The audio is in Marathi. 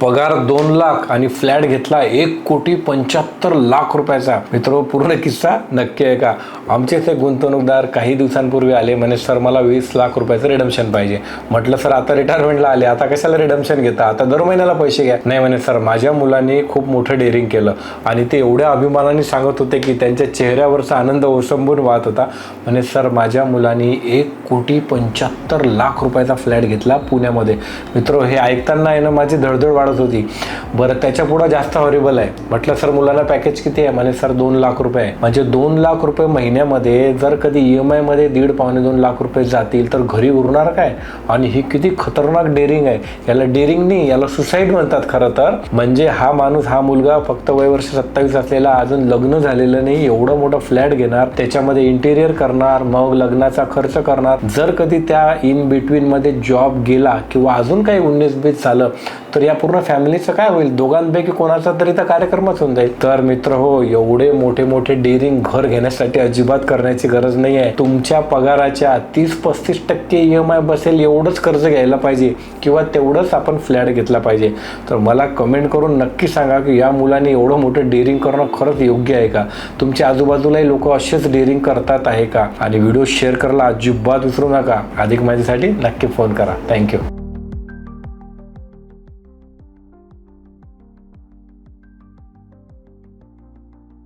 पगार दोन लाख आणि फ्लॅट घेतला एक कोटी पंच्याहत्तर लाख रुपयाचा. मित्र पूर्ण किस्सा नक्की आहे का आमचे ते गुंतवणूकदार काही दिवसांपूर्वी आले म्हणे सर मला वीस लाख रुपयाचं रिडम्शन पाहिजे. म्हटलं सर आता रिटायरमेंटला आले आता कशाला रिडम्शन घेता? आता दर महिन्याला पैसे घ्या. नाही म्हणे सर माझ्या मुलांनी खूप मोठं डेअरिंग केलं आणि ते एवढ्या अभिमानाने सांगत होते की त्यांच्या चेहऱ्यावरचा आनंद ओसंबून वाहत होता. म्हणे सर माझ्या मुलांनी एक कोटी पंच्याहत्तर लाख रुपयाचा फ्लॅट घेतला पुण्यामध्ये. मित्र हे ऐकताना आहे ना माझी धडधड काढत होती. बरं त्याच्या पुढं जास्त हॉरेबल आहे. म्हटलं सर मुलांना पॅकेज किती आहे? म्हणे सर दोन लाख रुपये. आहे म्हणजे दोन लाख रुपये महिन्यामध्ये जर कधी ई एम आयमध्ये दीड पावणे दोन लाख रुपये जातील तर घरी उरणार काय? आणि ही किती खतरनाक डेअरिंग आहे. याला डेअरिंग नाही याला सुसाईड म्हणतात खरं तर. म्हणजे हा माणूस हा मुलगा फक्त वय वर्ष सत्तावीस असलेला अजून लग्न झालेलं नाही एवढं मोठं फ्लॅट घेणार त्याच्यामध्ये इंटेरियर करणार मग लग्नाचा खर्च करणार. जर कधी त्या इन बिटवीन मध्ये जॉब गेला किंवा अजून काही उन्नीस बीस झालं तर या पूर्ण फॅमिलीचं काय होईल? दोघांपैकी कोणाचा तरी तर कार्यक्रमच होऊन जाईल. तर मित्र हो एवढे मोठे मोठे डेअरिंग घर घेण्यासाठी अजिबात करण्याची गरज नाही आहे तुमच्या पगाराच्या तीस पस्तीस टक्के ई एम आय बसेल एवढंच कर्ज घ्यायला पाहिजे किंवा तेवढंच आपण फ्लॅट घेतला पाहिजे. तर मला कमेंट करून नक्की सांगा की या मुलाने एवढं मोठं डेअरिंग करणं खरंच योग्य आहे का? तुमच्या आजूबाजूलाही लोक असेच डेअरिंग करतात आहे का? आणि व्हिडिओ शेअर करायला अजिबात विसरू नका. अधिक माहितीसाठी नक्की फोन करा. थँक्यू.